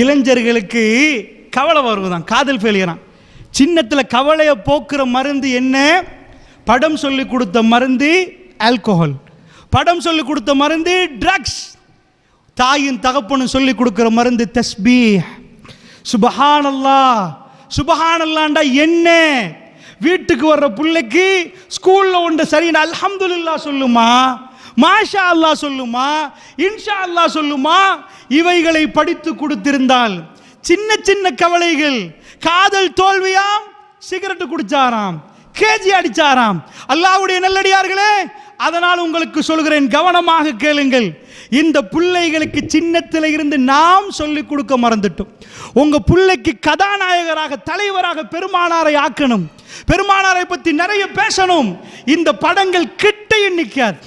இளைஞர்களுக்கு கவலை வருவதான் காதல் ஃபெயிலியரான் சின்னத்தில் கவலையை போக்குற மருந்து என்ன? படம் சொல்லி கொடுத்த மருந்து ஆல்கோஹால் படம் சொல்லி கொடுத்த மருந்து ட்ரக்ஸ் தாயின் தகப்பனும் சொல்லி கொடுக்குற மருந்து தஸ்பி சுபஹானல்லா சுபஹானல்லாண்டா என்ன? வீட்டுக்கு வர்ற பிள்ளைக்கு ஸ்கூலில் ஒன்று சரின்னு அல்ஹம்துல்லா சொல்லுமா? மாஷா அல்லாஹ் சொல்லுமா இன்ஷா அல்லாஹ் சொல்லுமா இவைகளை படித்து கொடுத்திருந்தால் சின்ன சின்ன கவலைகள் காதல் தோல்வியாம் சிகரெட் குடிச்சாராம் கேஜி அடிச்சாராம். அல்லாஹ்வுடைய நல்லடியார்களே அதனால் உங்களுக்கு சொல்கிறேன் கவனமாக கேளுங்கள். இந்த பிள்ளைகளுக்கு சின்னத்தில் இருந்து நாம் சொல்லிக் கொடுக்க மறந்துட்டோம். உங்க பிள்ளைக்கு கதாநாயகராக தலைவராக பெருமானாரை ஆக்கணும். பெருமானாரை பற்றி நிறைய பேசணும். இந்த படங்கள் கிட்டையும் நிற்காது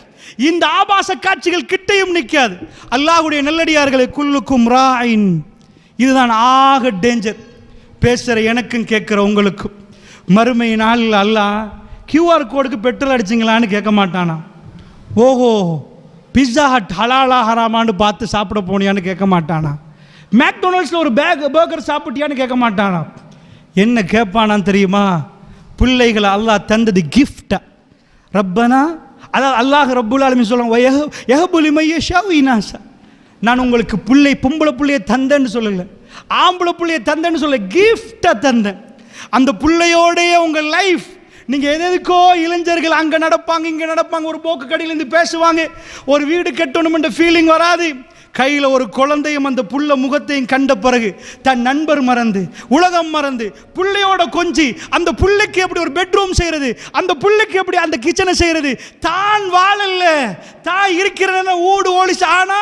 இந்த ஆபாச காட்சிகள் கிட்டையும் நிற்காது. அல்லாஹுடைய நல்லடியார்களை குல்லுக்கும் ராயின் இதுதான் ஆக டேஞ்சர் பேசுகிற எனக்கும் கேட்குற உங்களுக்கும். மறுமை நாளில் அல்லாஹ் கியூஆர் கோடுக்கு பெட்ரோல் அடிச்சிங்களான்னு கேட்க மாட்டானா? ஓஹோ பிஸ்ஸா ஹட் ஹலாலா ஹராமான்னு பார்த்து சாப்பிட போனியான்னு கேட்க மாட்டானா? மேக்டொனால்ட்ஸில் ஒரு பேக் பர்கர் சாப்பிட்டியான்னு கேட்க மாட்டானா? என்ன கேட்பானான்னு தெரியுமா? பிள்ளைகளை அல்லாஹ் தந்தது கிஃப்டா ரப்பனா அதாவது அல்லாஹ் ரப்புல் ஆலமின் சொல்லுவாங்க எஹபுலி மையஷா இனாசா நான் உங்களுக்கு பிள்ளை பொம்பளை பிள்ளைய தந்தேன்னு சொல்லலை. ஆம்பளை பிள்ளைய தந்தேன்னு சொல்ல கிஃப்டை தந்தேன். அந்த பிள்ளையோடைய உங்கள் லைஃப் நீங்கள் எது எதுக்கோ இளைஞர்கள் அங்கே நடப்பாங்க இங்கே நடப்பாங்க ஒரு போக்கு கடையிலேருந்து பேசுவாங்க ஒரு வீடு கட்டணுமென்ற ஃபீலிங் வராது. கையில் ஒரு குழந்தையும் அந்த புள்ள முகத்தையும் கண்ட பிறகு தன் நண்பர் மறந்து உலகம் மறந்து புள்ளையோட கொஞ்சி அந்த புள்ளைக்கு எப்படி ஒரு பெட்ரூம் செய்கிறது அந்த புள்ளைக்கு எப்படி அந்த கிச்சனை செய்கிறது தான் வாழல தான் இருக்கிறன ஊடு ஓடிச்சு ஆனா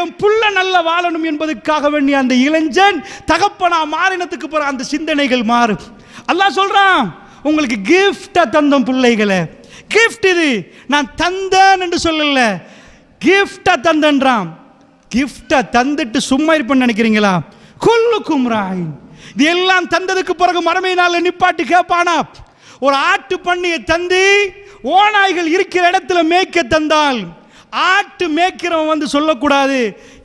என் புள்ள நல்ல வாழணும் என்பதுக்காக வேண்டிய அந்த இளைஞன் தகப்பனா மாறினத்துக்கு பிறகு அந்த சிந்தனைகள் மாறும். அல்லாஹ் சொல்கிறான் உங்களுக்கு கிஃப்டாக தந்தோம் பிள்ளைகளை. கிஃப்ட் இது நான் தந்தேன் என்று சொல்லல. கிஃப்டா தந்தன்றான் கிஃப்டை தந்துட்டு சும்மா இருப்பேன்னு நினைக்கிறீங்களா? கொல்லுக்கும் ராயின் இது எல்லாம் தந்ததுக்கு பிறகு மறுமை நாளில் நிப்பாட்டி கேட்பானா ஒரு ஆட்டு பண்ணியை தந்து ஓநாய்கள் இருக்கிற இடத்துல மேய்க்க தந்தால் ஆட்டு மேய்க்கிறவன் வந்து சொல்லக்கூடாது.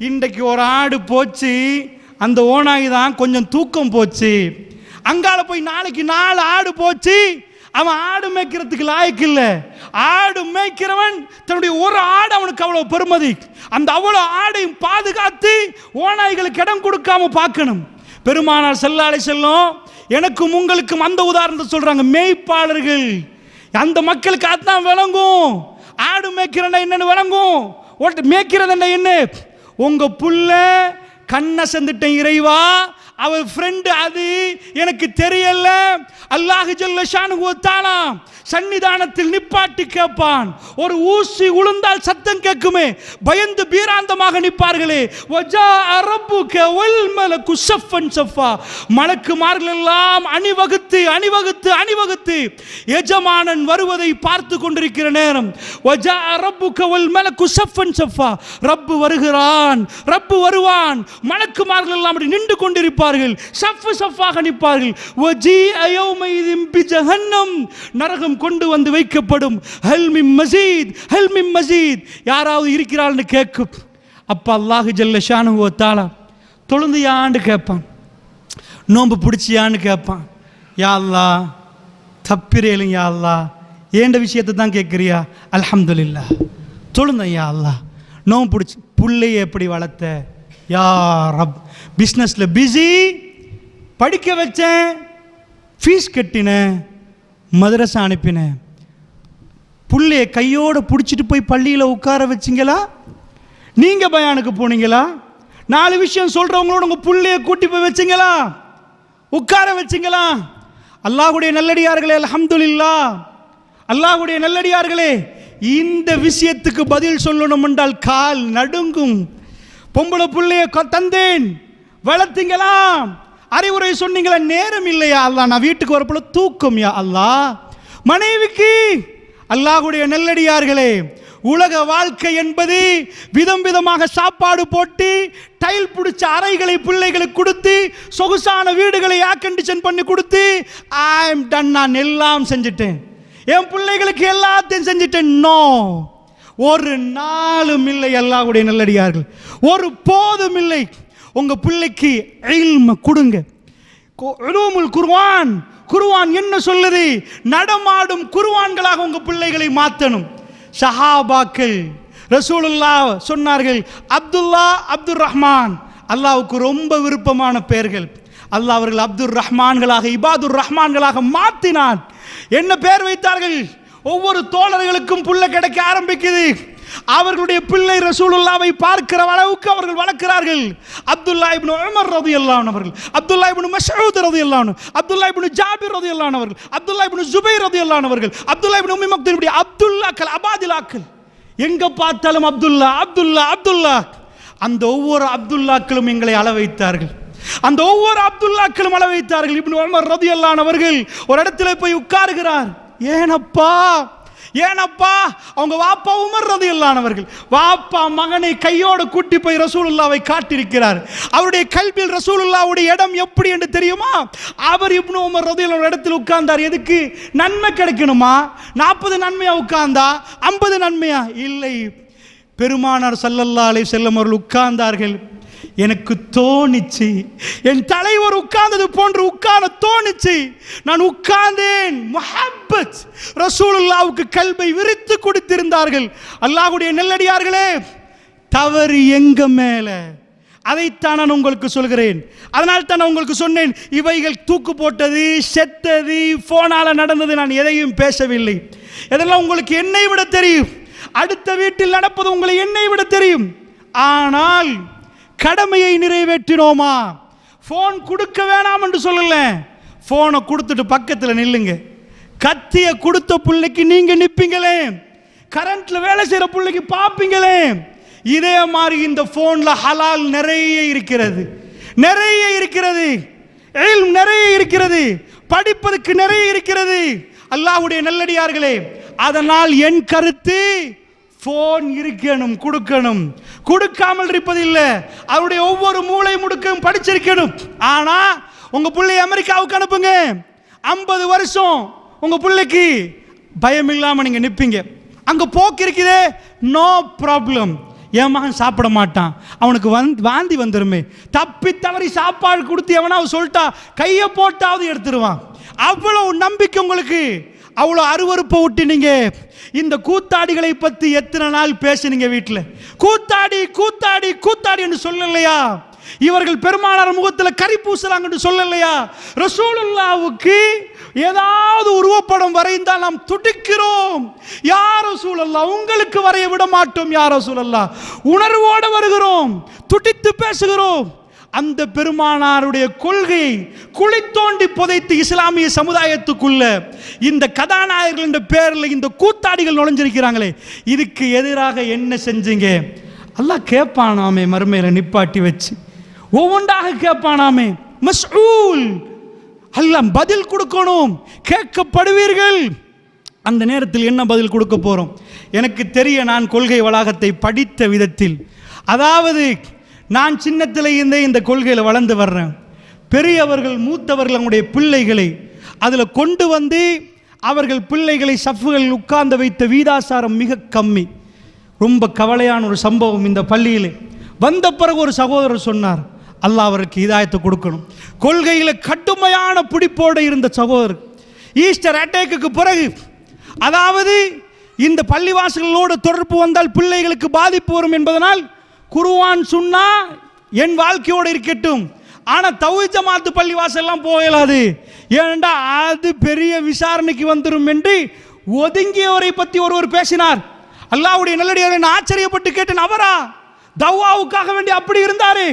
இன்றைக்கு ஒரு ஆடு போச்சு அந்த ஓநாய் தான் கொஞ்சம் தூக்கம் போச்சு. அங்கால போய் நாளைக்கு நாலு ஆடு போச்சு அவன் ஆடு மேய்க்கிறதுக்கு லாய்க்கு இல்லை. ஆடு மேய்க்கிறவன் தன்னுடைய ஒரு ஆடு அவனுக்கு அவ்வளோ பெருமதி. அந்த அவ்வளோ ஆடையும் பாதுகாத்து ஓநாய்களுக்கு இடம் கொடுக்காம பார்க்கணும். பெருமானார் செல்லாலை செல்லும் எனக்கும் உங்களுக்கும் அந்த உதாரணத்தை சொல்கிறாங்க மேய்ப்பாளர்கள். அந்த மக்களுக்கு அதுதான் விளங்கும். ஆடு மேய்க்கிறனா என்னன்னு விளங்கும். மேய்க்கிறதுன்னா என்ன? உங்கள் புள்ள கண்ணை செந்துட்டேன் இறைவா அவர் ஃப்ரெண்டு அது. எனக்கு தெரியல. அல்லாஹ் ஜல்ல ஷானுகுவத்தானா சன்னிதானத்தில் நிப்பாட்டி கேட்பான். ஒரு ஊசி உளுந்தால் சத்தம் கேட்குமே. பயந்து பீராந்தமாக நிற்பார்களே. வஜா அரபு வல் மலக்கு சஃபன் சஃபா. மலக்குமார்கள் எல்லாம் அணிவகுத்து அணிவகுத்து அணிவகுத்து எஜமானன் வருவதை பார்த்து கொண்டிருக்கிற நேரம். வஜா அரபு கவல் மலக்கு சஃபன் சஃபா. ரப்பு வருகிறான் ரப்பு வருவான். மலக்குமார்கள் எல்லாம் அப்படி நின்று கொண்டிருப்பார் நிற்பார்கள் சஃப்பு சஃப்பாக நிற்பார்கள். வஜி அயோமைதிம் பிஜஹன்னம் நரகம் கொண்டு வந்து வைக்கப்படும். ஹல்மி மசீத் ஹல்மி மசீத். யாராவது இருக்கிறாள்னு கேட்கும். அப்போ அல்லாஹு ஜல்லஷானு ஷானு தாளா தொழுந்தியான்னு கேட்பான். நோன்பு பிடிச்சியான்னு கேட்பான். யா அல்லா தப்பிரேலும் யா அல்லா ஏண்ட விஷயத்தை தான் கேட்குறியா? அலமதுல்லா தொழுந்தேன் யா அல்லா. நோன்பு பிடிச்சி பிள்ளையை எப்படி வளர்த்த? யா ரப். பிஸ்னஸில் பிஸி படிக்க வச்சேன் ஃபீஸ் கட்டினேன் மதரசை அனுப்பினேன். புள்ளைய கையோடு பிடிச்சிட்டு போய் பள்ளியில் உட்கார வச்சிங்களா? நீங்கள் பயானுக்கு போனீங்களா? நாலு விஷயம் சொல்கிறவங்களோட உங்கள் புள்ளைய கூட்டி போய் வச்சிங்களா? உட்கார வச்சிங்களா? அல்லாஹுடைய நல்லடியார்களே அலமதுல்லா அல்லாஹுடைய நல்லடியார்களே இந்த விஷயத்துக்கு பதில் சொல்லணும் என்றால் கால் நடுங்கும். பொம்பளை பிள்ளைய தந்தேன். வளர்த்தீங்களாம். அறிவுரை சொன்னீங்களா நேரம் இல்லையா அல்லா நான் வீட்டுக்கு வரப்போல தூக்கம் யா அல்லா மனைவிக்கு அல்லாஹுடைய நல்லடியார்களே உலக வாழ்க்கை என்பது விதம் விதமாக சாப்பாடு போட்டு டைல் பிடிச்ச அறைகளை பிள்ளைகளுக்கு கொடுத்து சொகுசான வீடுகளை ஏர் கண்டிஷன் பண்ணி கொடுத்து ஐ எம் டன் நான் எல்லாம் செஞ்சுட்டேன். என் பிள்ளைகளுக்கு எல்லாத்தையும் செஞ்சுட்டேன். நோ ஒரு நாளும் இல்லை அல்லாஹ்வுடைய நல்லடியார்கள். ஒரு போதும் இல்லை. உங்கள் பிள்ளைக்கு இல்ம கொடுங்க. கு- உலூமுல் குர்ஆன் என்ன சொல்லுது? நடமாடும் குருவான்களாக உங்கள் பிள்ளைகளை மாற்றணும் சஹாபாக்கள் ரசூலுல்லாஹ் சொன்னார்கள் அப்துல்லா அப்துல் ரஹ்மான் அல்லாவுக்கு ரொம்ப விருப்பமான பெயர்கள். அல்லாஹ் அவர்கள் அப்துல் ரஹ்மான்களாக இபாதுர் ரஹ்மான்களாக மாற்றினான் என்ன பெயர் வைத்தார்கள்? ஒவ்வொரு தோழர்களுக்கும் புள்ள கிடைக்க ஆரம்பிக்குது. அவர்களுடைய பிள்ளை ரசூலுல்லாவை பார்க்கிற அளவுக்கு அவர்கள் வளர்க்கிறார்கள். அப்துல்லா இப்னு உமர் ரலியல்லாஹு அவர்கள் அப்துல்லா இப்னு மஸ்ஊத் ரலியல்லாஹு அன்ஹு அப்துல்லா இப்னு ஜாபிர் ரது அவர்கள் அப்துல்லா இப்னு ஜுபைர் ரலியல்லாஹு அவர்கள் அப்துல்லா இப்னு உம்மி மக்தூம் அப்துல்லாக்கள் அபாதிலாக்கள் எங்க பார்த்தாலும் அப்துல்லா அப்துல்லா அப்துல்லா அந்த ஒவ்வொரு அப்துல்லாக்களும் எங்களை அள வைத்தார்கள் அந்த ஒவ்வொரு அப்துல்லாக்களும் அள வைத்தார்கள் இப்னு உமர் ரலியல்லாஹு அவர்கள் ஒரு இடத்துல போய் உட்காருகிறார். ஏனப்பா ஏனப்பா அவங்க வாப்பா உமர் ரதியல்லானவர்கள் வாப்பா மகனை கையோடு கூட்டி போய் ரசூலுல்லாவை காட்டியிருக்கிறார். அவருடைய கல்வியில் ரசூலுல்லாவுடைய இடம் எப்படி என்று தெரியுமா? அவர் இப்னு உமர் ரதி இடத்தில் உட்கார்ந்தார். எதுக்கு? நன்மை கிடைக்கணுமா? நாற்பது நன்மையா உட்கார்ந்தா? ஐம்பது நன்மையா? இல்லை. பெருமானார் சல்லல்லா அலைஹி செல்லம் அவர்கள் உட்கார்ந்தார்கள். எனக்கு தோணிச்சு. என் தலைவர் உட்கார்ந்தது போன்று உட்கார தோணிச்சு. நான் உட்கார்ந்தேன். முஹப்பத். ரசூலுல்லாவுக்கு கல்வை விரித்து கொடுத்திருந்தார்கள். அல்லாஹுடைய நெல்லடியார்களே தவறு எங்க மேல? அதைத்தான் நான் உங்களுக்கு சொல்கிறேன். அதனால் தான் நான் உங்களுக்கு சொன்னேன் இவைகள் தூக்கு போட்டது செத்தது போனால நடந்தது நான் எதையும் பேசவில்லை. இதெல்லாம் உங்களுக்கு என்னை விட தெரியும். அடுத்த வீட்டில் நடப்பது உங்களை என்னை விட தெரியும். ஆனால் கடமையை நிறைவேற்றினோமா? ஃபோன் கொடுக்க வேணாம் என்று சொல்லல ஃபோனை கொடுத்துட்டு பக்கத்தில் நில்லுங்க. கத்திய கொடுத்த பிள்ளைக்கு நீங்க நிப்பீங்களே. கரண்ட்ல வேலை செய்யற பிள்ளைக்கு பார்ப்பீங்களே இதே மாதிரி இந்த ஃபோனில் ஹலால் நிறைய இருக்கிறது. நிறைய இருக்கிறது. இல்ம் நிறைய இருக்கிறது. படிப்பதற்கு நிறைய இருக்கிறது. அல்லாஹுடைய நல்லடியார்களே அதனால் என் கருத்து ஃபோன் இருக்கணும் கொடுக்கணும். கொடுக்காமல் இருப்பதில்லை. அவருடைய ஒவ்வொரு மூளை முடுக்கும் படிச்சிருக்கணும். ஆனா உங்க பிள்ளை அமெரிக்காவுக்கு அனுப்புங்க. ஐம்பது வருஷம் உங்க பிள்ளைக்கு பயம் இல்லாம நீங்க நிப்பீங்க. அங்க போக்கு இருக்குதே. நோ ப்ராப்ளம் என் மகன் சாப்பிட மாட்டான். அவனுக்கு வந் வாந்தி வந்துருமே. தப்பி தவறி சாப்பாடு கொடுத்து எவனாவது சொல்லிட்டா கையை போட்டாவது எடுத்துருவான். அவ்வளவு நம்பிக்கை உங்களுக்கு. அவ்வளோ அருவருப்பை விட்டுனீங்க இந்த கூத்தாடிகளை பற்றி எத்தனை நாள் பேசுனீங்க வீட்டில் கூத்தாடி கூத்தாடி கூத்தாடி என்று சொல்லலையா? இவர்கள் பெருமானார் முகத்தில் கறி பூசுறாங்கன்னு சொல்லலையா? ரசூலுல்லாவுக்கு ஏதாவது உருவப்படம் வரைந்தால் நாம் துடிக்கிறோம். யார் ரசூலல்லா உங்களுக்கு வரைய விட மாட்டோம் யார் ரசூலல்லா உணர்வோடு வருகிறோம் துடித்து பேசுகிறோம். அந்த பெருமானாருடைய கொள்கையை குழி தோண்டி புதைத்து இஸ்லாமிய சமுதாயத்துக்குள்ள இந்த கதாநாயகர்கள் என்ற பேரில் இந்த கூத்தாடிகள் நுழைஞ்சிருக்கிறாங்களே இதுக்கு எதிராக என்ன செஞ்சீங்க? அல்லாஹ் கேட்பானாமே மறுமையில நிப்பாட்டி வச்சு. ஒவ்வொன்றாக கேட்பானாமே மஸ்ஊல் அல்லாஹ் பதில் கொடுக்கணும் கேட்கப்படுவீர்கள். அந்த நேரத்தில் என்ன பதில் கொடுக்க போகிறோம் எனக்கு தெரிய நான் கொள்கை வளாகத்தை படித்த விதத்தில் அதாவது நான் சின்னத்தில் இருந்தே இந்த கொள்கையில் வளர்ந்து வர்றேன். பெரியவர்கள் மூத்தவர்கள் அவங்களுடைய பிள்ளைகளை அதில் கொண்டு வந்து அவர்கள் பிள்ளைகளை சஃப்புகளில் உட்கார்ந்து வைத்த வீதாசாரம் மிக கம்மி. ரொம்ப கவலையான ஒரு சம்பவம் இந்த பள்ளியில். வந்த பிறகு ஒரு சகோதரர் சொன்னார் அல்லாஹ் அவருக்கு இதாயத்தை கொடுக்கணும். கொள்கையில் கடுமையான பிடிப்போடு இருந்த சகோதரர் ஈஸ்டர் அட்டேக்குக்கு பிறகு அதாவது இந்த பள்ளிவாசல்களோடு தொடர்பு வந்தால் பிள்ளைகளுக்கு பாதிப்பு வரும் என்பதனால் குருவான் சொன்னா என் வாழ்க்கையோடு இருக்கட்டும். ஆனால் தௌஹி ஜமாத்து பள்ளிவாசல்லாம் போகலாது. ஏனென்றா அது பெரிய விசாரணைக்கு வந்துடும் என்று ஒதுங்கியவரை பற்றி ஒருவர் பேசினார். அல்லாவுடைய நல்லடியாரை நான் ஆச்சரியப்பட்டு கேட்டேன் அவரா? தவ்வாவுக்காக வேண்டி அப்படி இருந்தாரு?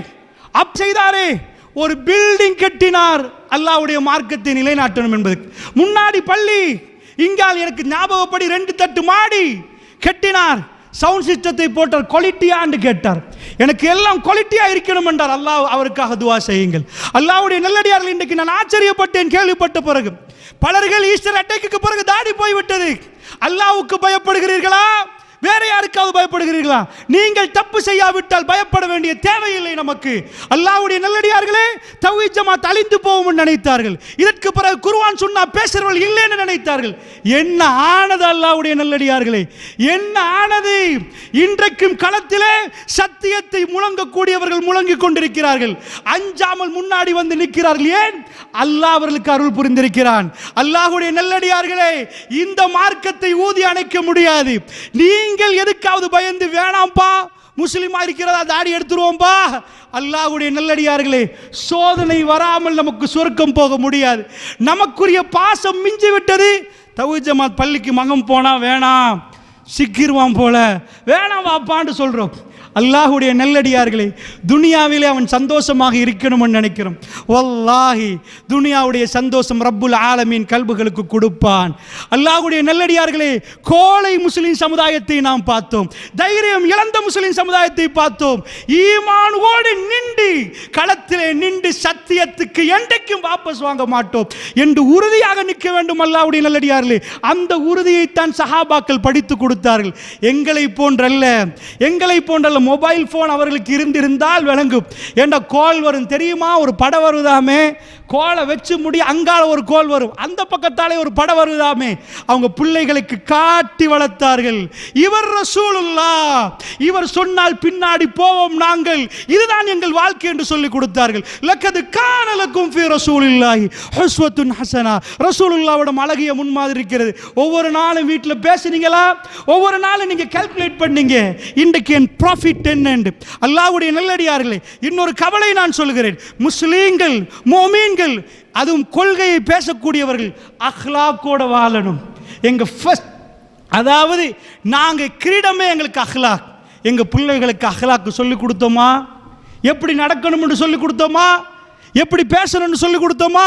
அப் செய்தாரே? ஒரு பில்டிங் கட்டினார். அல்லாவுடைய மார்க்கத்தை நிலைநாட்டணும் என்பதுக்கு முன்னாடி பள்ளி இங்கால் எனக்கு ஞாபகப்படி ரெண்டு தட்டு மாடி கட்டினார். சவுண்ட் சிஸ்டத்தை போட்டார் குவாலிட்டியான்னு கேட்டார். எனக்கு எல்லாம் குவாலிட்டியாக இருக்கணும் என்றார். அல்லாஹ் அவருக்காக துவா செய்யுங்கள். அல்லாவுடைய நல்லடியார்கள் இன்றைக்கு நான் ஆச்சரியப்பட்டேன் கேள்விப்பட்ட பிறகு. பலர்கள் ஈஸ்டர் அட்டைக்கு பிறகு தாடி போய்விட்டது. அல்லாவுக்கு பயப்படுகிறீர்களா? வேற யாருக்காவது பயப்படுகிறீர்களா? நீங்கள் தப்பு செய்யாவிட்டால் பயப்பட வேண்டிய தேவையில்லை நமக்கு. அல்லாவுடைய நல்லடியார்களே தௌஹீத் ஜமாத் அழிந்து போகும் நினைத்தார்கள். இதற்கு பிறகு குருவான் சொன்னா பேசுறவர்கள் இல்லைன்னு நினைத்தார்கள். என்ன ஆனது அல்லாஹ்வுடைய நல்லடியார்களே? என்ன ஆனது? இன்றைக்கும் களத்திலே சத்தியத்தை முழங்கக்கூடியவர்கள் முழங்கிக் கொண்டிருக்கிறார்கள். அஞ்சாமல் முன்னாடி வந்து நிற்கிறார்கள். ஏன்? அல்லாஹ் அவர்களுக்கு அருள் புரிந்திருக்கிறான். அல்லாஹுடைய நல்லடியார்களே இந்த மார்க்கத்தை ஊதி அணைக்க முடியாது. நீ நீங்கள் எதுக்காவது பயந்து வேணாம்ப்பா முஸ்லீமா இருக்கிறதா தாடி எடுத்துருவோம்பா. அல்லாஹ்வுடைய நல்லடியார்களே சோதனை வராமல் நமக்கு சொர்க்கம் போக முடியாது. நமக்குரிய பாசம் மிஞ்சி விட்டது. தவு ஜமாத் பள்ளிக்கு மகம் போனா வேணாம். சிக்கிருவான் போல. வேணாம் வாப்பான்னு சொல்றோம். அல்லாஹுடைய நல்லடியார்களே துனியாவிலே அவன் சந்தோஷமாக இருக்கணும்னு நினைக்கிறோம். வல்லாஹி துனியாவுடைய சந்தோஷம் ரப்புல் ஆலமீன் கல்புகளுக்கு கொடுப்பான். அல்லாஹுடைய நல்லடியார்களே கோழை முஸ்லிம் சமுதாயத்தை நாம் பார்த்தோம். தைரியம் இழந்த முஸ்லிம் சமுதாயத்தை பார்த்தோம். ஈமானோடு நின்று களத்திலே நின்று சத்தியத்துக்கு என்றைக்கும் வாபஸ் வாங்க மாட்டோம். என்று உறுதியாக நிற்க வேண்டும் அல்லாஹுடைய நல்லடியார்களே. அந்த உறுதியைத்தான் சஹாபாக்கள் படித்து கொடுத்தார்கள். எங்களை போன்றல்ல எங்களை போன்றல்ல மொபைல் ஃபோன் அவர்களுக்கு இருந்திருந்தால் விளங்கும். என்ற கோல் வரும். தெரியுமா? ஒரு படம் வருதாமே? கோலை வச்சு முடி அங்கால ஒரு கோல் வரும். அந்த பக்கத்தாலே ஒரு படம் வருதாமே? அவங்க பிள்ளைகளுக்கு காட்டி வளர்த்தார்கள். இவர் ரசூலுல்லா. இவர் சொன்னால் பின்னாடி போவோம் நாங்கள். இதுதான் எங்கள் வாழ்க்கை என்று சொல்லி கொடுத்தார்கள். லக்கது காணலுக்கும் ஃபி ரசூலில்லாஹி ஹஸ்வத்துன் ஹசனா. ரசூலுல்லாவிடம் அழகிய முன்மாதிரி இருக்கிறது. ஒவ்வொரு நாளும் வீட்டில் பேசுனீங்களா? ஒவ்வொரு நாளும் நீங்கள் கால்குலேட் பண்ணீங்க. இன்றைக்கு என் ப்ராஃபிட் என்ன அல்லாவுடைய நல்லடியார்களே இன்னொரு கவலை நான் சொல்கிறேன் முஸ்லீம்கள் மோமீன்கள் அதுவும் கொள்கையை பேசக்கூடியவர்கள் அஹ்லாக்கோட வாழணும். எங்க ஃபஸ்ட் அதாவது நாங்கள் கிரீடமே எங்களுக்கு அஹ்லாக். எங்க பிள்ளைகளுக்கு அஹ்லாக்கு சொல்லி கொடுத்தோமா? எப்படி நடக்கணும்னு சொல்லி கொடுத்தோமா? எப்படி பேசணும்னு சொல்லி கொடுத்தோமா?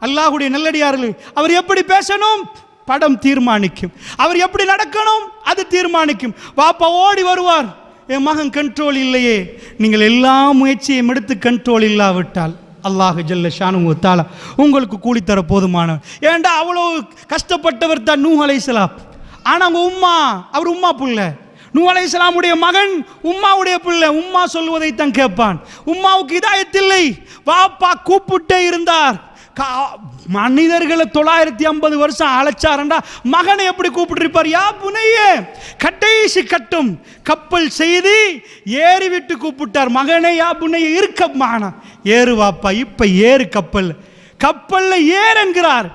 அல்லாஹுடைய நல்லடியார்கள் அவர் எப்படி பேசணும்? படம் தீர்மானிக்கும். அவர் எப்படி நடக்கணும்? அது தீர்மானிக்கும். பாப்பா ஓடி வருவார். என் மகன் கண்ட்ரோல் இல்லையே. நீங்கள் எல்லா முயற்சியும் எடுத்து கண்ட்ரோல் இல்லாவிட்டால் அல்லாஹ் ஜல்ல ஷானு தாலா உங்களுக்கு கூலித்தர போதுமானவர் ஏன்டா அவ்வளோ கஷ்டப்பட்டவர் தான் நூ அலைசலாம் ஆனால் அவங்க உம்மா அவர் உம்மா புள்ள. நூ அலைசலாமுடைய மகன் உம்மாவுடைய பிள்ளை. உம்மா சொல்வதைத்தான் கேட்பான். உம்மாவுக்கு இதாயத்தில்லை. வாப்பா கூப்பிட்டே இருந்தார். மனிதர்களை தொள்ளாயிரத்தி ஐம்பது வருஷம் அழைச்சாரண்டா. மகனை எப்படி கூப்பிட்டுருப்பார்? யா புனையே. கடைசி கட்டும் கப்பல் செய்து ஏறி விட்டு கூப்பிட்டார். மகனே யா புனைய இருக்கம்மானா ஏறு வாப்பா இப்போ ஏறு கப்பல். கப்பலில் ஏறென்கிறார்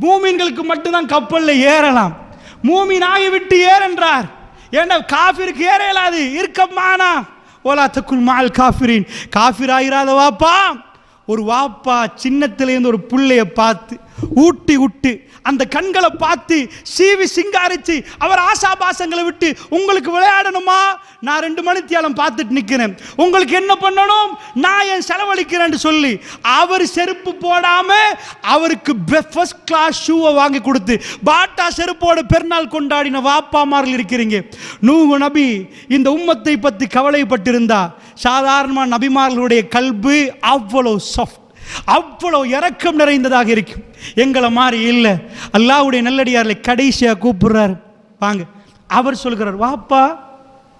மூமீன்களுக்கு மட்டும்தான் கப்பலில் ஏறலாம். மூமின் ஆகிவிட்டு ஏறென்றார். ஏன்னா காஃபிருக்கு ஏற இயலாது இருக்கம்மானா ஓலா தக்குள் மால் காஃபிரின். காஃபிர் ஆகிறாத வாப்பா. ஒரு வாப்பா சின்னத்திலேருந்து ஒரு புள்ளைய பார்த்து ஊட்டி விட்டு அந்த கண்களை பார்த்து சீவி சிங்காரிச்சு அவர் ஆசாபாசங்களை விட்டு உங்களுக்கு விளையாடணுமா? நான் ரெண்டு மணித்தியாலம் பார்த்துட்டு நிற்கிறேன் உங்களுக்கு என்ன பண்ணணும்? நான் என் செலவழிக்கிறேன்னு சொல்லி அவர் செருப்பு போடாம அவருக்கு ஃபர்ஸ்ட் கிளாஸ் ஷூவை வாங்கி கொடுத்து பாட்டா செருப்போட பெருநாள் கொண்டாடின வாப்பாமார்கள் இருக்கிறீங்க. நூகு நபி இந்த உம்மத்தை பற்றி கவலைப்பட்டிருந்தா சாதாரணமாக நபிமார்களுடைய கல்பு அவ்வளோ சாஃப்ட் அவ்வளோ இறக்கம் நிறைந்ததாக இருக்கும். எங்களை மாதிரி இல்லை. அல்லாவுடைய நல்லடியார்களை கடைசியாக கூப்பிடுறாரு. வாங்க. அவர் சொல்கிறார் வாப்பா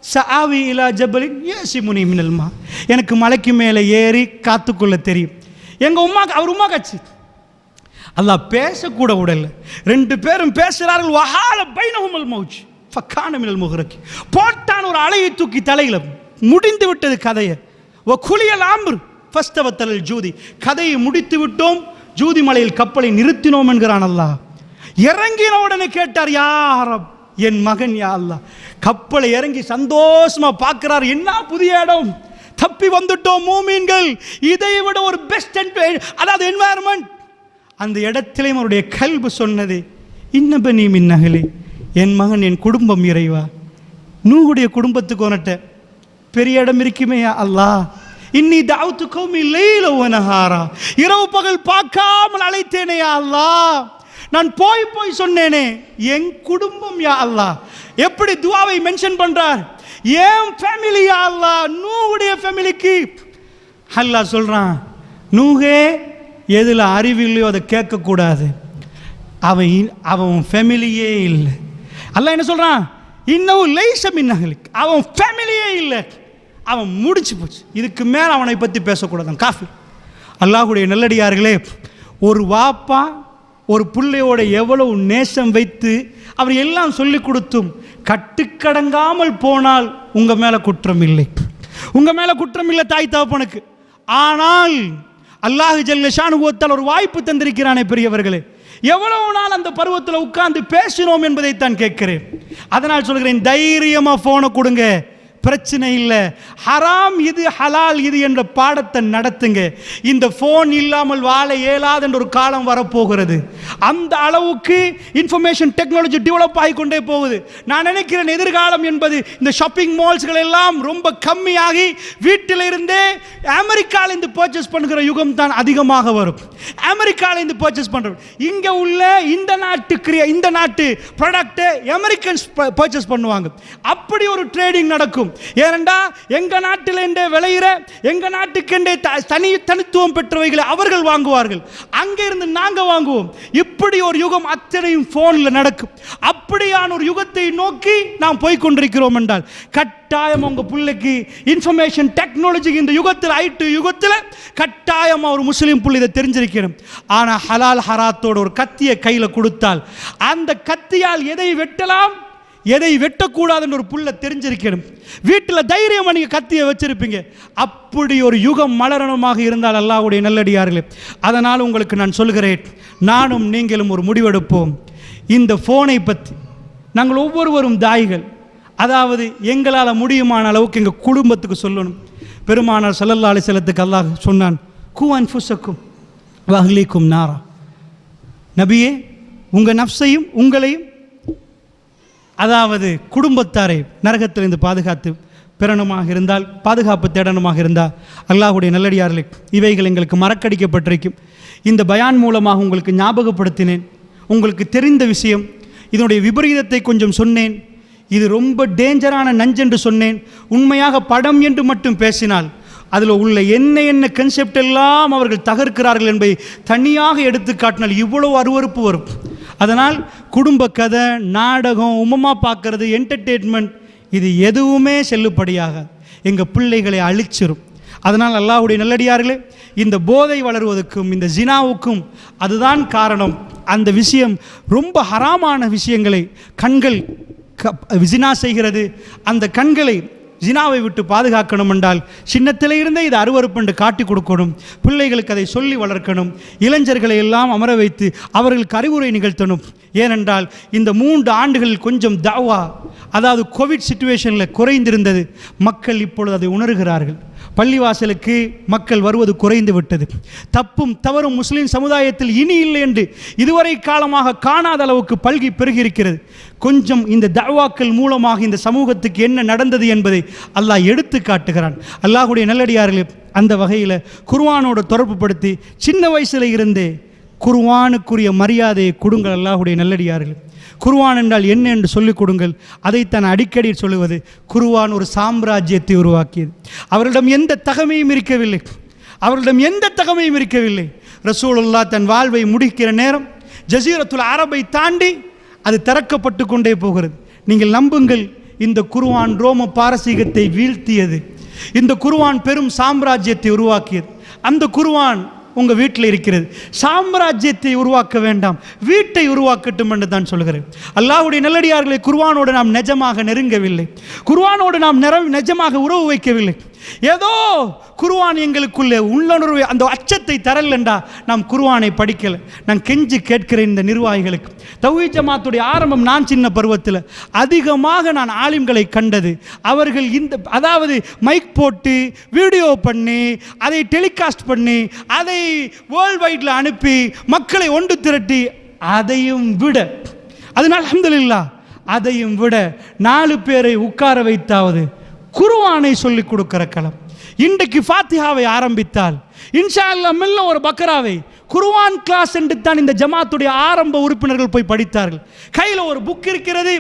சாவி இலா ஜபலின் ஏசி முனி மினல்மா எனக்கு மலைக்கு மேலே ஏறி காத்துக்கொள்ள தெரியும். எங்கள் உமா அவர் உமா கட்சி. அல்லாஹ் பேசக்கூட உடல ரெண்டு பேரும் பேசுகிறார்கள். வஹால பைனகுமல் மௌச்சு ஃபக்கான மினல் முகரக்கி போட்டான் ஒரு அலையை தூக்கி தலையில். முடிந்து விட்டது கதையை. ஓ குளியல் ஆம்பு ஃபஸ்தவத்தல் ஜூதி. கதையை முடித்து விட்டோம் ஜூதி மலையில் கப்பலை நிறுத்தினோம் என்கிறான் அல்லாஹ். இறங்கின உடனே கேட்டார் யார் என் மகன் யா அல்லாஹ். கப்பலை இறங்கி சந்தோஷமா பார்க்கிறார். என்ன புதிய இடம்? தப்பி வந்துட்டோம் மூமீன்கள். இதை விட ஒரு பெஸ்ட் அதாவது என்வாயர்மெண்ட் அந்த இடத்திலே அவருடைய கல்பு சொன்னது இன்னப நீ மின்னகலே என் மகன் என் குடும்பம் இறைவா. நூகுடைய குடும்பத்துக்கு உனட்ட பெரிய இடம் இருக்குமே யா அல்லாஹ். இன்னி தாவுத்து கௌமி லைல இரவு பகல் பார்க்காமல் அழைத்தேனே அல்லா நான் போய் போய் சொன்னேனே என் குடும்பம் யா அல்லா எப்படி துவாவை மென்ஷன் பண்றார்? ஏன் ஃபேமிலி யா அல்லா நூவுடைய ஃபேமிலிக்கு அல்லா சொல்றான் நூகே எதில் அறிவு இல்லையோ அதை கேட்கக்கூடாது. அவன் அவன் ஃபேமிலியே இல்லை. அல்ல என்ன சொல்றான்? இன்னும் லைசம் இன்னகளுக்கு அவன் ஃபேமிலியே இல்லை. அவன் முடிச்சு போச்சு. இதுக்கு மேலே அவனை பற்றி பேசக்கூடாது காஃபி. அல்லாஹுடைய நல்லடியார்களே ஒரு வாப்பா ஒரு பிள்ளையோட எவ்வளவு நேசம் வைத்து அவர் எல்லாம் சொல்லி கொடுத்தும் கட்டுக்கடங்காமல் போனால் உங்கள் மேலே குற்றம் இல்லை. உங்கள் மேலே குற்றம் இல்லை தாய் தகப்பனுக்கு. ஆனால் அல்லாஹ் ஜல்லஷானுபவத்தால் ஒரு வாய்ப்பு தந்திருக்கிறானே பெரியவர்களே. எவ்வளவு நாள் அந்த பருவத்தில் உட்கார்ந்து பேசினோம் என்பதைத்தான் கேட்கிறேன். அதனால் சொல்கிறேன் தைரியமாக ஃபோனை கொடுங்க. பிரச்சனை இல்லை. ஹராம் இது ஹலால் இது என்ற பாடத்தை நடத்துங்க. இந்த ஃபோன் இல்லாமல் வாழ இயலாது என்ற ஒரு காலம் வரப்போகிறது. அந்த அளவுக்கு இன்ஃபர்மேஷன் டெக்னாலஜி டெவலப் ஆகிக்கொண்டே போகுது. நான் நினைக்கிறேன் எதிர்காலம் என்பது இந்த ஷாப்பிங் மால்ஸ்கள் எல்லாம் ரொம்ப கம்மியாகி வீட்டில் இருந்தே அமெரிக்காவிலேருந்து பர்ச்சேஸ் பண்ணுகிற யுகம் தான் அதிகமாக வரும். அமெரிக்காவிலேருந்து பர்ச்சேஸ் பண்ணுறோம் இங்கே உள்ள இந்த நாட்டு கிரியா இந்த நாட்டு ப்ராடக்ட்டை அமெரிக்கன்ஸ் பர்ச்சேஸ் பண்ணுவாங்க. அப்படி ஒரு ட்ரேடிங் நடக்கும். ஏனெண்டா எங்க என்றே விளையிற எங்க நாட்டுக்கென்றே த- தனி தனித்துவம் பெற்றவைகளை அவர்கள் வாங்குவார்கள். அங்கே இருந்து வாங்குவோம். இப்படி ஒரு யுகம் அத்தனையும் ஃபோனில் நடக்கும். அப்படியான ஒரு யுகத்தை நோக்கி நாம் போய்கொண்டிருக்கிறோம் என்றால் கட்டாயம் உங்க பிள்ளைக்கு இன்ஃபர்மேஷன் டெக்னாலஜி இந்த யுகத்தில் ஐட்டு யுகத்தில் கட்டாயம் ஒரு முஸ்லீம் புள்ளி இதை தெரிஞ்சிருக்கணும். ஆனால் ஹலால் ஹராத்தோட ஒரு கத்தியை கையில் கொடுத்தால் அந்த கத்தியால் எதை வெட்டலாம்? எதை வெட்டக்கூடாதுன்னு ஒரு புள்ள தெரிஞ்சிருக்கணும். வீட்டில் தைரியமாக நீங்கள் கத்தியை வச்சிருப்பீங்க. அப்படி ஒரு யுகம் மலரணமாக இருந்தால் அல்லாவுடைய நல்லடியார்களே அதனால் உங்களுக்கு நான் சொல்கிறேன் நானும் நீங்களும் ஒரு முடிவெடுப்போம். இந்த ஃபோனை பற்றி நாங்கள் ஒவ்வொருவரும் தாய்கள் அதாவது எங்களால் முடியுமான அளவுக்கு எங்கள் குடும்பத்துக்கு சொல்லணும். பெருமானார் ஸல்லல்லாஹு அலிசலத்துக்கு அல்லாஹ் சொன்னான் கூவான் ஃபுசக்கும் வஹ்லிக்கும் நாரா. நபியே உங்கள் நஃப்ஸையும் உங்களையும் அதாவது குடும்பத்தாரை நரகத்திலிருந்து பாதுகாத்து பிறனுமாக இருந்தால் பாதுகாப்பு தேடனுமாக இருந்தால் அல்லாஹுடைய நல்லடியார்களே இவைகள் எங்களுக்கு மறக்கடிக்கப்பட்டிருக்கும். இந்த பயான் மூலமாக உங்களுக்கு ஞாபகப்படுத்தினேன். உங்களுக்கு தெரிந்த விஷயம் இதனுடைய விபரீதத்தை கொஞ்சம் சொன்னேன். இது ரொம்ப டேஞ்சரான நஞ்சென்று சொன்னேன். உண்மையாக படம் என்று மட்டும் பேசினால் அதில் உள்ள என்ன என்ன கன்செப்ட் எல்லாம் அவர்கள் தகர்க்கிறார்கள் என்பதை தனியாக எடுத்து காட்டினால் இவ்வளோ அருவருப்பு வரும். அதனால் குடும்ப கதை நாடகம் உமமா பார்க்கறது என்டர்டெயின்மெண்ட் இது எதுவுமே செல்லுபடியாக எங்கள் பிள்ளைகளை அழிச்சிரும். அதனால் அல்லாஹுடைய நல்லடியார்களே இந்த போதை வளருவதற்கும் இந்த ஜினாவுக்கும் அதுதான் காரணம். அந்த விஷயம் ரொம்ப ஹராமான விஷயங்களை கண்கள் க ஜினா செய்கிறது. அந்த கண்களை ஜினாவை விட்டு பாதுகாக்கணும் என்றால் சின்னத்திலே இருந்தே இது அருவருப்பு காட்டி கொடுக்கணும். பிள்ளைகளுக்கு அதை சொல்லி வளர்க்கணும். இளைஞர்களை எல்லாம் அமர வைத்து அவர்களுக்கு அறிவுரை நிகழ்த்தணும். ஏனென்றால் இந்த மூன்று ஆண்டுகளில் கொஞ்சம் தாவா அதாவது கோவிட் சுச்சுவேஷனில் குறைந்திருந்தது. மக்கள் இப்பொழுது அதை உணர்கிறார்கள். பள்ளிவாசலுக்கு மக்கள் வருவது குறைந்து விட்டது. தப்பும் தவறும் முஸ்லீம் சமுதாயத்தில் இனி இல்லை என்று இதுவரை காலமாக காணாத அளவுக்கு பல்கி பெருகியிருக்கிறது. கொஞ்சம் இந்த தவாக்கள் மூலமாக இந்த சமூகத்துக்கு என்ன நடந்தது என்பதை அல்லாஹ் எடுத்து காட்டுகிறான். அல்லாஹுடைய நல்லடியார்களே அந்த வகையில் குர்வானோட தொடர்புபடுத்தி சின்ன வயசில் இருந்தே குர்வானுக்குரிய மரியாதையை கொடுங்கள் அல்லாஹுடைய நல்லடியார்கள். குருவான் என்றால் என்ன என்று சொல்லிக் கொடுங்கள். அதைத்தான் அடிக்கடி சொல்லுவது. குருவான் ஒரு சாம்ராஜ்யத்தை உருவாக்கியது. அவரிடம் எந்த தகமையும் இருக்கவில்லை. அவரிடம் எந்த தகமையும் இருக்கவில்லை. ரசூலுல்லா தன் வாழ்வை முடிக்கிற நேரம் ஜசீரத்துல் அரபை தாண்டி அது திறக்கப்பட்டு கொண்டே போகிறது. நீங்கள் நம்புங்கள் இந்த குருவான் ரோம பாரசீகத்தை வீழ்த்தியது. இந்த குருவான் பெரும் சாம்ராஜ்யத்தை உருவாக்கியது. அந்த குருவான் உங்கள் வீட்டில் இருக்கிறது. சாம்ராஜ்யத்தை உருவாக்க வேண்டாம். வீட்டை உருவாக்கட்டும் என்று தான் சொல்கிறேன் அல்லாஹ்வுடைய நல்லடியார்களை குர்வானோடு நாம் நிஜமாக நெருங்கவில்லை. குர்வானோடு நாம் நிற நிஜமாக உறவு வைக்கவில்லை. ஏதோ குருவான் எங்களுக்குள்ளே உள்ளுணர்வு அந்த அச்சத்தை தரலண்டா நாம் குருவானை படிக்கல. நான் கெஞ்சி கேட்கிறேன் இந்த நிர்வாகிகளுக்கு. தௌஹீ ஜமாத்துடைய ஆரம்பம் நான் சின்ன பருவத்தில் அதிகமாக நான் ஆலிம்களை கண்டது. அவர்கள் இந்த அதாவது மைக் போட்டு வீடியோ பண்ணி அதை டெலிகாஸ்ட் பண்ணி அதை வேர்ல்ட் வைடில் அனுப்பி மக்களை ஒன்று திரட்டி அதையும் விட அதனால் அஹமதுல்லா அதையும் விட நாலு பேரை உட்கார வைத்தாவது குருவானை சொல்லிக் கொடுக்கிற களம். இன்றைக்கு ஃபாத்திஹாவை ஆரம்பித்தால் இன்ஷா அல்லாஹ் மெல்ல ஒரு பக்கராவை குருவான் கிளாஸ் என்று தான் இந்த ஜமாத்துடைய ஆரம்ப உறுப்பினர்கள் போய் படித்தார்கள். கையில் ஒரு புக் இருக்கிறது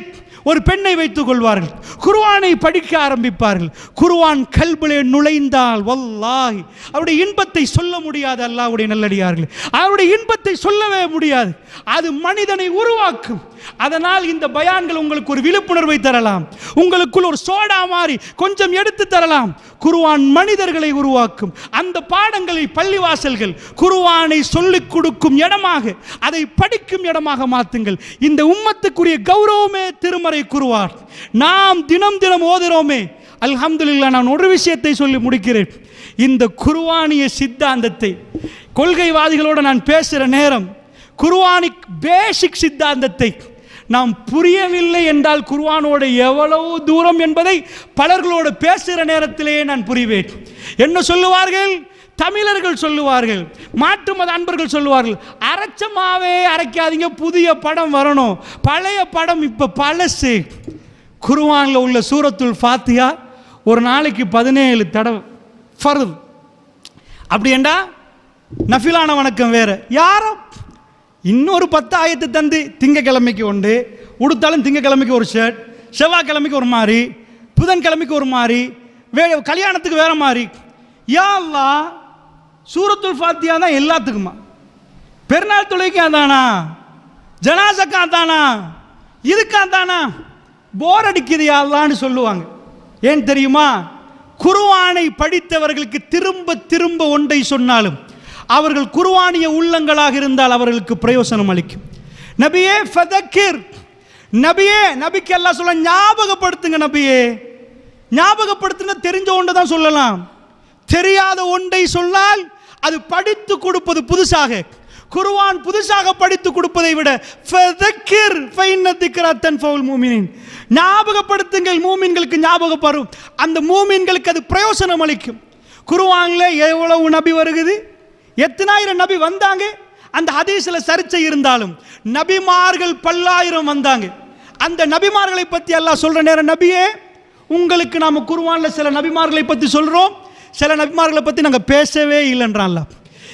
ஒரு பெண்ணை வைத்துக் கொள்வார்கள். குருவானை படிக்க ஆரம்பிப்பார்கள். குருவான் கல்பிலே நுழைந்தால் வல்லாஹி. அவருடைய இன்பத்தை சொல்ல முடியாது அல்லாவுடைய நல்லடியார்கள். அவருடைய இன்பத்தை சொல்லவே முடியாது. அது மனிதனை உருவாக்கும். அதனால் இந்த பயான்கள் உங்களுக்கு ஒரு விழிப்புணர்வை தரலாம். உங்களுக்குள் ஒரு சோடா மாறி கொஞ்சம் எடுத்து தரலாம். குருவான் மனிதர்களை உருவாக்கும். அந்த பாடங்களை பள்ளிவாசல்கள் குருவானை சொல்லிக் கொடுக்கும் இடமாக அதை படிக்கும் இடமாக மாற்றுங்கள் இந்த உம்மத்துக்குரிய கௌரவமே திருமறை கூறுவார் நாம் தினம் தினம் ஓதுறோமே அல்ஹம்துல்லா நான் ஒரு விஷயத்தை சொல்லி முடிக்கிறேன். இந்த குருவானிய சித்தாந்தத்தை கொள்கைவாதிகளோடு நான் பேசுகிற நேரம் குர்ஆனிக் பேசிக் சித்தாந்தத்தை நாம் புரியவில்லை என்றால் குர்ஆனோட எவ்வளவு தூரம் என்பதை பலர்களோடு பேசுகிற நேரத்திலேயே நான் புரிவேன். என்ன சொல்லுவார்கள்? தமிழர்கள் சொல்லுவார்கள் மாற்று மத அன்பர்கள் சொல்லுவார்கள் அரைச்சமாவே அரைக்காதீங்க புதிய படம் வரணும். பழைய படம் இப்போ பழசு. குருவானில் உள்ள சூரத்துல் ஃபாத்தியா ஒரு நாளைக்கு பதினேழு தடவை. ஃபர்து. அப்படி நஃபிலான வணக்கம் வேற. யாரோ இன்னொரு பத்து ஆயத்து தந்து திங்கக்கிழமைக்கு உண்டு. உடுத்தாலும் திங்கக்கிழமைக்கு ஒரு ஷர்ட் செவ்வாய்க்கிழமைக்கு ஒரு மாதிரி புதன்கிழமைக்கு ஒரு மாதிரி வே கல்யாணத்துக்கு வேற மாதிரி யா சூரத்துல் ஃபாத்தியா தான் எல்லாத்துக்குமா? பெருநாள் தொழுகைக்கு அதானா? ஜனாசக்கா தானா இதுக்கா தானா போர் அடிக்குது யா சொல்லுவாங்க. ஏன் தெரியுமா? குருவானை படித்தவர்களுக்கு திரும்ப திரும்ப ஒன்றை சொன்னாலும் அவர்கள் குருவானிய உள்ளங்களாக இருந்தால் அவர்களுக்கு பிரயோசனம் அளிக்கும். நபியே ஃபதக்கிர். நபியே நபிக்கு எல்லாம் சொல்ல ஞாபகப்படுத்துங்க நபியே. ஞாபகப்படுத்துங்க தெரிஞ்ச ஒன்றை தான் சொல்லலாம். தெரியாத ஒன்றை சொன்னால் அது படித்து கொடுப்பது புதுசாக. குருவான் புதுசாக படித்து கொடுப்பதை விட ஞாபகப்படுத்துங்கள் மூமின்களுக்கு ஞாபகப்படும் அந்த மூமின்களுக்கு அது பிரயோசனம் அளிக்கும். குருவானில் எவ்வளவு நபி வருகுது? எத்தனாயிரம் நபி வந்தாங்க? அந்த ஹதீஸில் சர்ச்சை இருந்தாலும் நபிமார்கள் பல்லாயிரம் வந்தாங்க. அந்த நபிமார்களை பற்றி எல்லாம் சொல்கிற நேரம் நபியே உங்களுக்கு நாம் குருவானில் சில நபிமார்களை பற்றி சொல்கிறோம் சில நபிமார்களை பற்றி நாங்கள் பேசவே இல்லைன்றான்ல.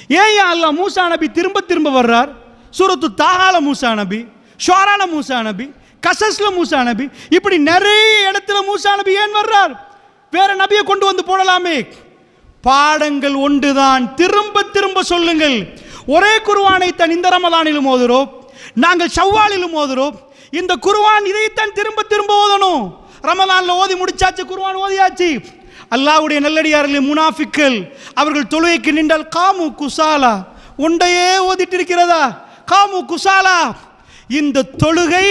ஏன் அல்லா மூசா நபி திரும்ப திரும்ப வர்றார்? சூரத்து தாகால மூசா நபி ஷோரால மூசா நபி கசஸ்ல மூசா நபி இப்படி நிறைய இடத்துல மூசா நபி ஏன் வர்றார்? வேற நபியை கொண்டு வந்து போடலாமே. பாடங்கள் ஒன்றுதான். திரும்ப திரும்ப சொல்லுங்கள். ஒரே குருவானை தன் இந்த ரமலானிலும் ஓதுறோம். நாங்கள் ஷவ்வாலிலும் ஓதுறோம். இந்த குருவான் இதைத்தான் திரும்ப திரும்ப ஓதணும். ரமலானில் ஓதி முடிச்சாச்சு குருவான் ஓதியாச்சு. அல்லாவுடைய நல்லடியார்களே முனாஃபிக்கள் அவர்கள் தொழுகைக்கு நின்றால் காமு குசாலா உண்டையே ஓதிட்டு இருக்கிறதா காமு குசாலா இந்த தொழுகை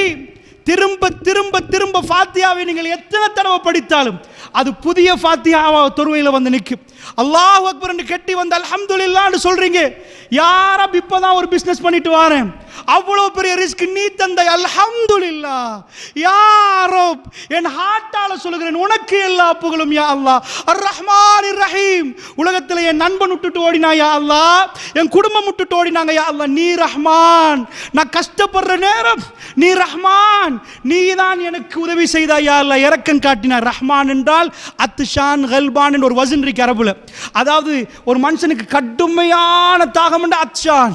திரும்ப திரும்ப திரும்ப ஃபாத்தியாவை நீங்கள் எத்தனை தடவை படித்தாலும் அது புதிய ஃபாத்தியாவா தொழுவையில் வந்து நிற்கும். அல்லாஹ் அக்பர் கெட்டி வந்து அலமதுல்லான்னு சொல்கிறீங்க யாரும் இப்பதான் ஒரு பிஸ்னஸ் பண்ணிட்டு வரேன்? அவ்வளோ பெரிய ரிஸ்க் நீ தந்த. அல்ஹம்துலில்லா. யாரோ என் ஹார்ட்டால சொல்லுகிறேன் உனக்கு எல்லா புகழும் யா அல்லா அர் ரஹ்மான் ரஹீம். உலகத்தில் என் நண்பன் விட்டுட்டு ஓடினா யா அல்லா என் குடும்பம் விட்டுட்டு ஓடினாங்க யா அல்லா நீ ரஹ்மான். நான் கஷ்டப்படுற நேரம் நீ ரஹ்மான். நீ தான் எனக்கு உதவி செய்தா யா அல்லா இறக்கம் காட்டினார் ரஹ்மான் என்றால் அத்துஷான் கல்பான் என்று ஒரு வசன் இருக்கு அரபுல. அதாவது ஒரு மனுஷனுக்கு கடுமையான தாகம் அச்சான் அத்ஷான்.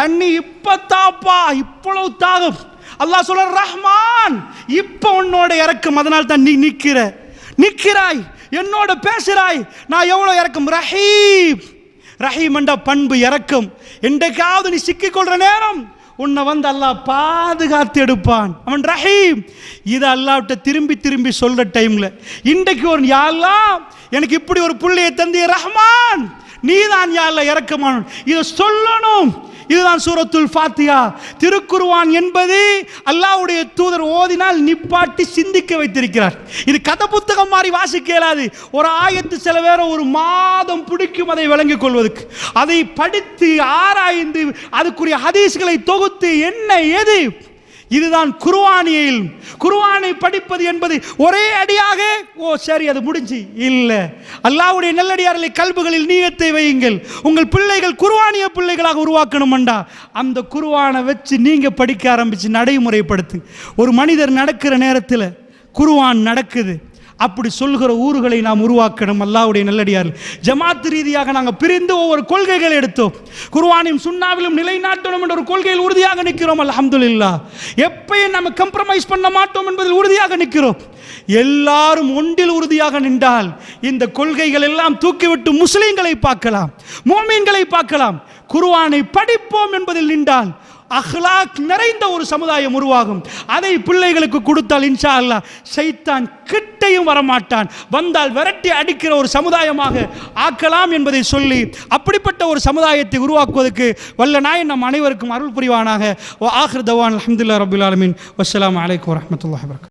தண்ணி இப்ப தாப்பா இவ்வளவு தாகம். அல்லாஹ் சொல்ற ரஹ்மான் இப்ப உன்னோட இறக்கம் அதனால் தான் நீ நிற்கிற நிற்கிறாய் என்னோட பேசுறாய் நான் எவ்வளோ இறக்கம்? ரஹீம். ரஹீம் என்ற பண்பு இறக்கம். என்றைக்காவது நீ சிக்கிக்கொள்ற நேரம் உன்னை வந்து அல்லாஹ் பாதுகாத்து எடுப்பான். அவன் ரஹீம். இதை அல்லாவிட்ட திரும்பி திரும்பி சொல்ற டைம்ல இன்றைக்கு ஒரு யா எனக்கு இப்படி ஒரு புள்ளையை தந்திய ரஹ்மான் நீ தான் அல்லாஹ் இறக்கமான இதை சொல்லணும். இதுதான் சூரத்துல் ஃபாத்தியா திருக்குருவான் என்பது அல்லாவுடைய தூதர் ஓதினால் நிப்பாட்டி சிந்திக்க வைத்திருக்கிறார். இது கதை புத்தகம் மாதிரி வாசிக்க இயலாது ஒரு ஆயத்து சில பேரை ஒரு மாதம் பிடிக்கும் அதை விளங்கிக் கொள்வதற்கு. அதை படித்து ஆராய்ந்து அதுக்குரிய ஹதீஸ்களை தொகுத்து என்ன எது இதுதான் குருவானியில் குருவானை படிப்பது என்பது ஒரே அடியாக ஓ சரி அது முடிஞ்சு. இல்லை. அல்லாவுடைய நல்லடியார்களை கல்புகளில் நீயத்தை வையுங்கள். உங்கள் பிள்ளைகள் குருவானிய பிள்ளைகளாக உருவாக்கணுமண்டா? அந்த குருவானை வச்சு நீங்கள் படிக்க ஆரம்பித்து நடைமுறைப்படுத்து. ஒரு மனிதர் நடக்கிற நேரத்தில் குருவான் நடக்குது. அப்படி சொல்கிற ஊர்களை நாம் உருவாக்கணும் அல்லாஹ்வுடைய நல்லடியார்கள். ஜமாத் ரீதியாக நாங்கள் பிரிந்து ஒவ்வொரு கொள்கைகள் எடுத்தோம். குருவானின் சுண்ணாவிலும் நிலைநாட்டணும் என்ற ஒரு கொள்கையில் உறுதியாக நிற்கிறோம் அலமதுல்லா எப்பயும் நம்ம கம்ப்ரமைஸ் பண்ண மாட்டோம் என்பதில் உறுதியாக நிற்கிறோம் எல்லாரும் ஒன்றில் உறுதியாக நின்றால் இந்த கொள்கைகள் எல்லாம் தூக்கிவிட்டு முஸ்லீம்களை பார்க்கலாம் மோமீன்களை பார்க்கலாம். குருவானை படிப்போம் என்பதில் நின்றால் அஹ்லாக் நிறைந்த ஒரு சமுதாயம் உருவாகும். அதை பிள்ளைகளுக்கு கொடுத்தால் இன்ஷா அல்லாஹ் சைத்தான் கிட்டையும் வரமாட்டான். வந்தால் விரட்டி அடிக்கிற ஒரு சமுதாயமாக ஆக்கலாம் என்பதை சொல்லி அப்படிப்பட்ட ஒரு சமுதாயத்தை உருவாக்குவதற்கு வல்ல நாயன் நம் அனைவருக்கும் அருள் புரிவானாக. ஆஹிர் தவான் அஹமதுல்லா ரபுல் ஆலமின். வசலாம் அலைக்கும் வரமத்துல வரக்கு